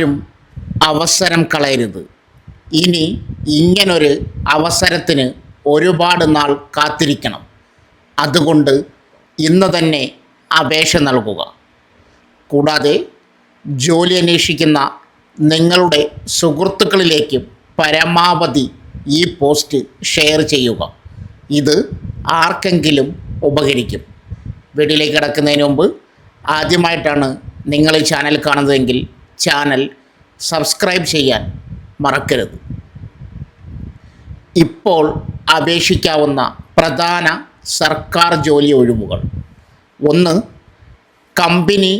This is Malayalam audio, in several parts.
ആരും അവസരം കളയരുത്. ഇനി ഇങ്ങനൊരു അവസരത്തിന് ഒരുപാട് നാൾ കാത്തിരിക്കണം. അതുകൊണ്ട് ഇന്ന് തന്നെ അപേക്ഷ നൽകുക. കൂടാതെ ജോലി അന്വേഷിക്കുന്ന നിങ്ങളുടെ സുഹൃത്തുക്കളിലേക്ക് പരമാവധി ഈ പോസ്റ്റ് ഷെയർ ചെയ്യുക. ഇത് ആർക്കെങ്കിലും ഉപകരിക്കും. വീട്ടിലേക്ക് കിടക്കുന്നതിന് മുമ്പ് ആദ്യമായിട്ടാണ് നിങ്ങൾ ഈ ചാനൽ കാണുന്നതെങ്കിൽ ചാനൽ സബ്സ്ക്രൈബ് ചെയ്യാൻ മറക്കരുത്. ഇപ്പോൾ അപേക്ഷിക്കാവുന്ന പ്രധാന സർക്കാർ ജോലി ഒഴിവുകൾ. ഒന്ന് company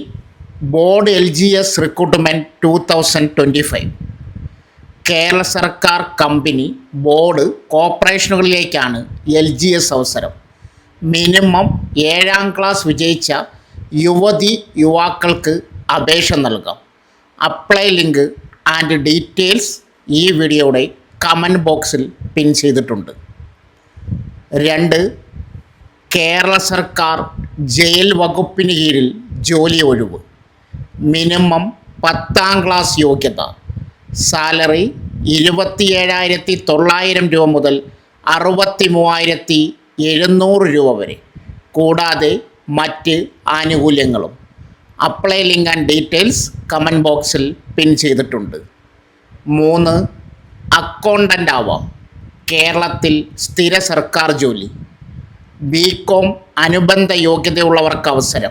board L G S recruitment two thousand twenty five Kerala സർക്കാർ കമ്പനി ബോർഡ് കോർപ്പറേഷനുകളിലേക്കാണ് എൽ ജി എസ് അവസരം. മിനിമം ഏഴാം ക്ലാസ് വിജയിച്ച യുവതി യുവാക്കൾക്ക് അപേക്ഷ നൽകാം. അപ്ലൈ ലിങ്ക് ആൻഡ് ഡീറ്റെയിൽസ് ഈ വീഡിയോയുടെ കമന്റ് ബോക്സിൽ പിൻ ചെയ്തിട്ടുണ്ട്. രണ്ട് കേരള സർക്കാർ ജയിൽ വകുപ്പിന് കീഴിൽ ജോലി ഒഴിവ്. മിനിമം പത്താം ക്ലാസ് യോഗ്യത. സാലറി ഇരുപത്തി ഏഴായിരത്തി തൊള്ളായിരം രൂപ മുതൽ അറുപത്തി മൂവായിരത്തി എഴുന്നൂറ് രൂപ വരെ. കൂടാതെ മറ്റ് ആനുകൂല്യങ്ങളും. Apply link and details comment ബോക്സിൽ പിൻ ചെയ്തിട്ടുണ്ട്. മൂന്ന് അക്കൗണ്ടന്റ് ആവാം. കേരളത്തിൽ സ്ഥിര സർക്കാർ ജോലി. ബി കോം അനുബന്ധ യോഗ്യതയുള്ളവർക്ക് അവസരം.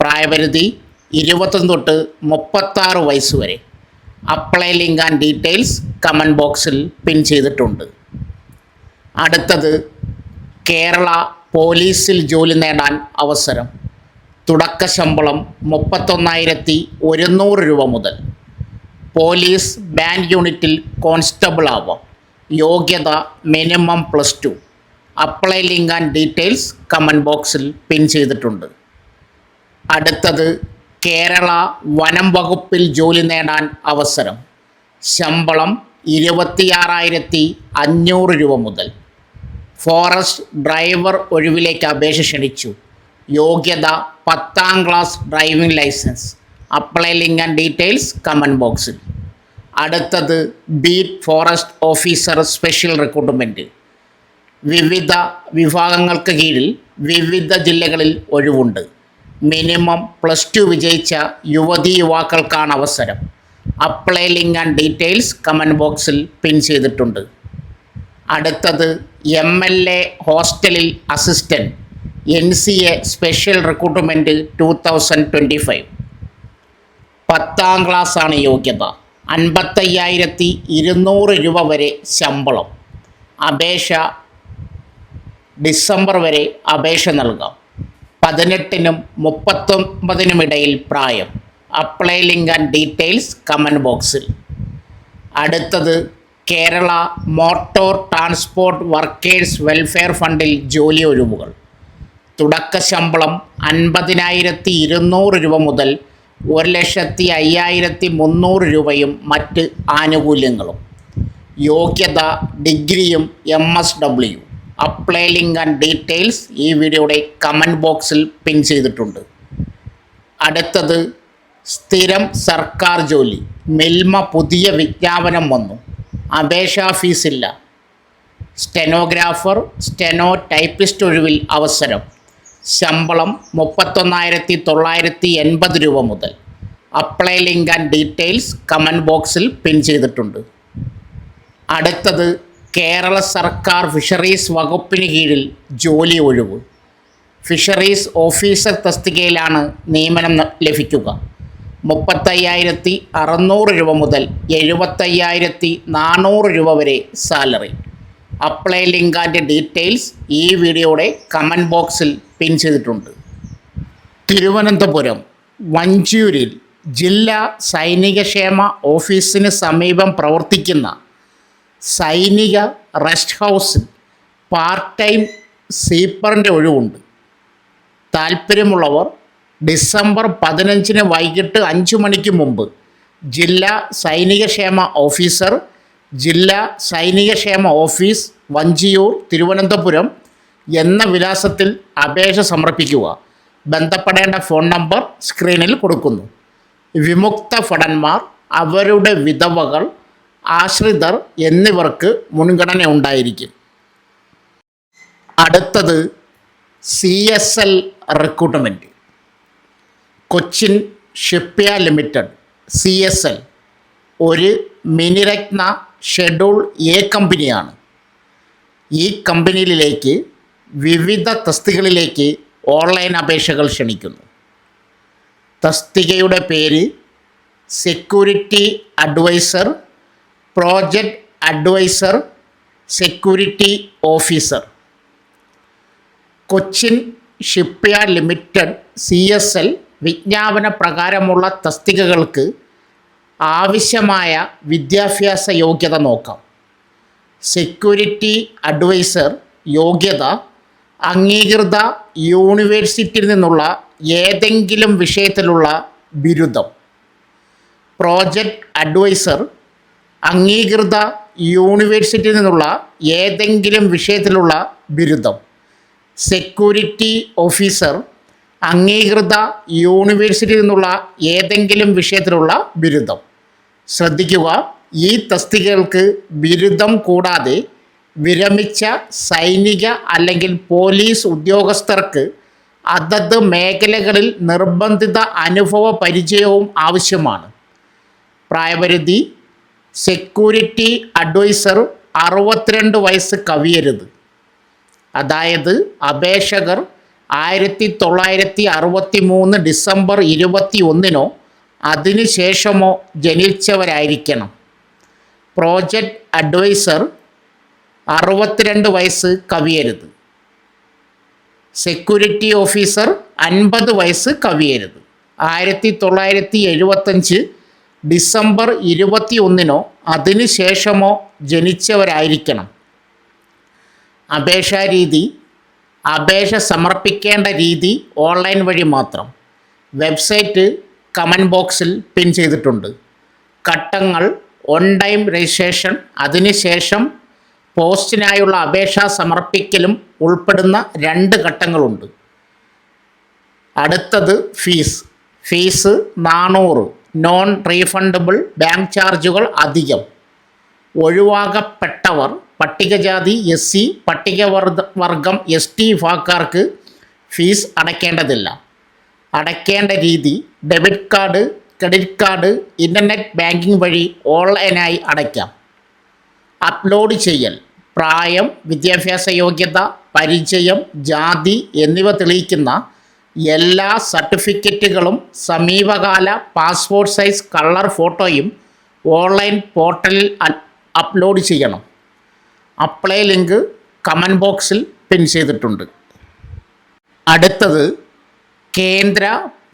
പ്രായപരിധി ഇരുപത്തൊന്ന് തൊട്ട് മുപ്പത്താറ് വയസ്സ് വരെ. Apply link and details comment ബോക്സിൽ പിൻ ചെയ്തിട്ടുണ്ട്. അടുത്തത് കേരള പോലീസിൽ ജോലി നേടാൻ അവസരം. തുടക്ക ശമ്പളം മുപ്പത്തൊന്നായിരത്തി ഒരുന്നൂറ് രൂപ മുതൽ. പോലീസ് ബാൻഡ് യൂണിറ്റിൽ കോൺസ്റ്റബിൾ ആവാം. യോഗ്യത minimum plus two. Apply link and details comment ബോക്സിൽ പിൻ ചെയ്തിട്ടുണ്ട്. അടുത്തത് കേരള വനം വകുപ്പിൽ ജോലി നേടാൻ അവസരം. ശമ്പളം ഇരുപത്തിയാറായിരത്തി അഞ്ഞൂറ് രൂപ മുതൽ. ഫോറസ്റ്റ് ഡ്രൈവർ ഒഴിവിലേക്ക് അപേക്ഷ ക്ഷണിച്ചു. യോഗ്യത പത്താം class driving licence apply link and details comment ബോക്സിൽ അടുത്തത് beat forest officer special recruitment വിവിധ വിഭാഗങ്ങൾക്ക് കീഴിൽ വിവിധ ജില്ലകളിൽ ഒഴിവുണ്ട്. മിനിമം പ്ലസ് ടു വിജയിച്ച യുവതി യുവാക്കൾക്കാണ് അവസരം. Apply link and details comment ബോക്സിൽ പിൻ ചെയ്തിട്ടുണ്ട്. അടുത്തത് എം എൽ എ ഹോസ്റ്റലിൽ assistant N C A special recruitment two thousand twenty five പത്താം ക്ലാസ്സാണ് യോഗ്യത. അൻപത്തയ്യായിരത്തി ഇരുന്നൂറ് രൂപ വരെ ശമ്പളം. അപേക്ഷ ഡിസംബർ വരെ അപേക്ഷ നൽകാം. പതിനെട്ടിനും മുപ്പത്തൊമ്പതിനും ഇടയിൽ പ്രായം. Apply link and details comment ബോക്സിൽ അടുത്തത് Kerala motor transport workers welfare ഫണ്ടിൽ ജോലി ഒഴിവുകൾ. തുടക്ക ശമ്പളം അൻപതിനായിരത്തി ഇരുന്നൂറ് രൂപ മുതൽ ഒരു ലക്ഷത്തി അയ്യായിരത്തി മുന്നൂറ് രൂപയും മറ്റ് ആനുകൂല്യങ്ങളും. യോഗ്യത ഡിഗ്രിയും M S W. Apply link and details ഈ വീഡിയോയുടെ കമന്റ് ബോക്സിൽ പിൻ ചെയ്തിട്ടുണ്ട്. അടുത്തത് സ്ഥിരം സർക്കാർ ജോലി. മിൽമ പുതിയ വിജ്ഞാപനം വന്നു. അപേക്ഷാ ഫീസില്ല. സ്റ്റെനോഗ്രാഫർ സ്റ്റെനോ ടൈപ്പിസ്റ്റ് ഒഴിവിൽ അവസരം. ശമ്പളം മുപ്പത്തൊന്നായിരത്തി തൊള്ളായിരത്തി എൺപത് രൂപ മുതൽ. Apply link and details comment ബോക്സിൽ പിൻ ചെയ്തിട്ടുണ്ട്. അടുത്തത് കേരള സർക്കാർ ഫിഷറീസ് വകുപ്പിന് കീഴിൽ ജോലി ഒഴിവ്. ഫിഷറീസ് ഓഫീസർ തസ്തികയിലാണ് നിയമനം ലഭിക്കുക. മുപ്പത്തയ്യായിരത്തി അറുന്നൂറ് രൂപ മുതൽ എഴുപത്തയ്യായിരത്തി നാനൂറ് രൂപ വരെ salary apply link and details ഈ വീഡിയോയുടെ കമന്റ് ബോക്സിൽ പിൻ ചെയ്തിട്ടുണ്ട്. തിരുവനന്തപുരം വഞ്ചൂരിൽ ജില്ലാ സൈനികക്ഷേമ ഓഫീസിന് സമീപം പ്രവർത്തിക്കുന്ന സൈനിക റെസ്റ്റ് ഹൗസിൽ പാർട്ട് ടൈം സീപ്പറിന്റെ ഒഴിവുണ്ട്. താല്പര്യമുള്ളവർ ഡിസംബർ പതിനഞ്ചിന് വൈകിട്ട് അഞ്ച് മണിക്ക് മുമ്പ് ജില്ലാ സൈനികക്ഷേമ ഓഫീസർ ജില്ലാ സൈനികക്ഷേമ ഓഫീസ് വഞ്ചിയൂർ തിരുവനന്തപുരം എന്ന വിലാസത്തിൽ അപേക്ഷ സമർപ്പിക്കുക. ബന്ധപ്പെടേണ്ട ഫോൺ നമ്പർ സ്ക്രീനിൽ കൊടുക്കുന്നു. വിമുക്ത ഭടന്മാർ അവരുടെ വിധവകൾ ആശ്രിതർ എന്നിവർക്ക് മുൻഗണന ഉണ്ടായിരിക്കും. അടുത്തത് C S L recruitment Cochin shipyard limited C S L. ഒരു മിനിരത്ന ഷെഡ്യൂൾ എ കമ്പനിയാണ്. ഈ കമ്പനിയിലേക്ക് വിവിധ തസ്തികളിലേക്ക് ഓൺലൈൻ അപേക്ഷകൾ ക്ഷണിക്കുന്നു. തസ്തികയുടെ പേര് security adviser project adviser security officer. Cochin shipyard limited C S L വിജ്ഞാപന പ്രകാരമുള്ള തസ്തികകൾക്ക് ആവശ്യമായ വിദ്യാഭ്യാസ യോഗ്യത നോക്കാം. സെക്യൂരിറ്റി അഡ്വൈസർ യോഗ്യത അംഗീകൃത യൂണിവേഴ്സിറ്റിയിൽ നിന്നുള്ള ഏതെങ്കിലും വിഷയത്തിലുള്ള ബിരുദം. പ്രോജക്റ്റ് അഡ്വൈസർ അംഗീകൃത യൂണിവേഴ്സിറ്റിയിൽ നിന്നുള്ള ഏതെങ്കിലും വിഷയത്തിലുള്ള ബിരുദം. സെക്യൂരിറ്റി ഓഫീസർ അംഗീകൃത യൂണിവേഴ്സിറ്റിയിൽ നിന്നുള്ള ഏതെങ്കിലും വിഷയത്തിലുള്ള ബിരുദം. ശ്രദ്ധിക്കുക ഈ തസ്തികകൾക്ക് ബിരുദം കൂടാതെ വിരമിച്ച സൈനിക അല്ലെങ്കിൽ പോലീസ് ഉദ്യോഗസ്ഥർക്ക് അതത് മേഖലകളിൽ നിർബന്ധിത അനുഭവ പരിചയവും ആവശ്യമാണ്. പ്രായപരിധി സെക്യൂരിറ്റി അഡ്വൈസർ അറുപത്തിരണ്ട് വയസ്സ് കവിയരുത്. അതായത് അപേക്ഷകർ ആയിരത്തി തൊള്ളായിരത്തി അറുപത്തി മൂന്ന് ഡിസംബർ ഇരുപത്തി ഒന്നിനോ അതിനുശേഷമോ ജനിച്ചവരായിരിക്കണം. പ്രോജക്റ്റ് അഡ്വൈസർ അറുപത്തിരണ്ട് വയസ്സ് കവിയരുത്. സെക്യൂരിറ്റി ഓഫീസർ അൻപത് വയസ്സ് കവിയരുത്. ആയിരത്തി തൊള്ളായിരത്തി എഴുപത്തഞ്ച് ഡിസംബർ ഇരുപത്തി ഒന്നിനോ അതിനു ശേഷമോ ജനിച്ചവരായിരിക്കണം. അപേക്ഷാ രീതി അപേക്ഷ സമർപ്പിക്കേണ്ട രീതി ഓൺലൈൻ വഴി മാത്രം. വെബ്സൈറ്റ് കമന്റ് ബോക്സിൽ പിൻ ചെയ്തിട്ടുണ്ട്. ഘട്ടങ്ങൾ ഓൺ ടൈം രജിസ്ട്രേഷൻ അതിനുശേഷം പോസ്റ്റിനായുള്ള അപേക്ഷ സമർപ്പിക്കലും ഉൾപ്പെടുന്ന രണ്ട് ഘട്ടങ്ങളുണ്ട്. അടുത്തത് ഫീസ്. ഫീസ് നാനൂറ്. നോൺ റീഫണ്ടബിൾ ബാങ്ക് ചാർജുകൾ അധികം. ഒഴിവാക്കപ്പെട്ടവർ പട്ടികജാതി എസ് സി പട്ടികവർഗ വർഗം എസ് ടി വിഭാഗക്കാർക്ക് ഫീസ് അടയ്ക്കേണ്ടതില്ല. അടയ്ക്കേണ്ട രീതി debit card credit card internet banking വഴി ഓൺലൈനായി അടയ്ക്കാം. അപ്ലോഡ് ചെയ്യൽ. പ്രായം വിദ്യാഭ്യാസ യോഗ്യത പരിചയം ജാതി എന്നിവ തെളിയിക്കുന്ന എല്ലാ സർട്ടിഫിക്കറ്റുകളും സമീപകാല പാസ്പോർട്ട് സൈസ് കളർ ഫോട്ടോയും ഓൺലൈൻ പോർട്ടലിൽ അപ്ലോഡ് ചെയ്യണം. അപ്ലൈ ലിങ്ക് കമന്റ് ബോക്സിൽ പിൻ ചെയ്തിട്ടുണ്ട്. അടുത്തത് കേന്ദ്ര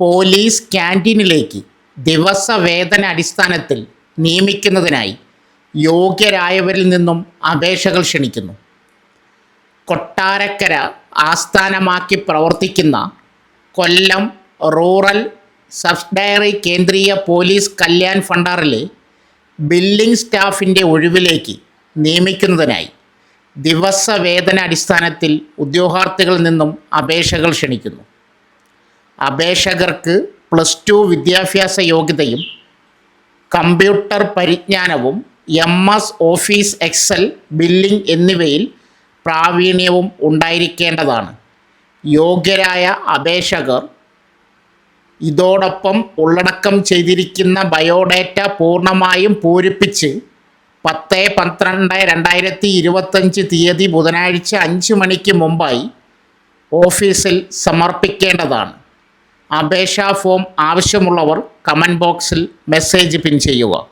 പോലീസ് ക്യാന്റീനിലേക്ക് ദിവസവേതന അടിസ്ഥാനത്തിൽ നിയമിക്കുന്നതിനായി യോഗ്യരായവരിൽ നിന്നും അപേക്ഷകൾ ക്ഷണിക്കുന്നു. കൊട്ടാരക്കര ആസ്ഥാനമാക്കി പ്രവർത്തിക്കുന്ന Kollam rural sub dairy Kendriya police Kalyan ഫണ്ടാറിലെ billing സ്റ്റാഫിന്റെ ഒഴിവിലേക്ക് നിയമിക്കുന്നതിനായി ദിവസവേതന അടിസ്ഥാനത്തിൽ ഉദ്യോഗാർത്ഥികളിൽ നിന്നും അപേക്ഷകൾ ക്ഷണിക്കുന്നു. അപേക്ഷകർക്ക് പ്ലസ് ടു വിദ്യാഭ്യാസ യോഗ്യതയും computer പരിജ്ഞാനവും M S office Excel billing എന്നിവയിൽ പ്രാവീണ്യവും ഉണ്ടായിരിക്കേണ്ടതാണ്. യോഗ്യരായ അപേക്ഷകർ ഇതോടൊപ്പം ഉള്ളടക്കം ചെയ്തിരിക്കുന്ന ബയോഡേറ്റ പൂർണമായും പൂരിപ്പിച്ച് പത്ത് പന്ത്രണ്ട് രണ്ടായിരത്തി ഇരുപത്തഞ്ച് തീയതി ബുധനാഴ്ച അഞ്ച് മണിക്ക് മുമ്പായി ഓഫീസിൽ സമർപ്പിക്കേണ്ടതാണ്. അപേക്ഷാ ഫോം ആവശ്യമുള്ളവർ കമന്റ് ബോക്സിൽ മെസ്സേജ് പിൻ ചെയ്യുക.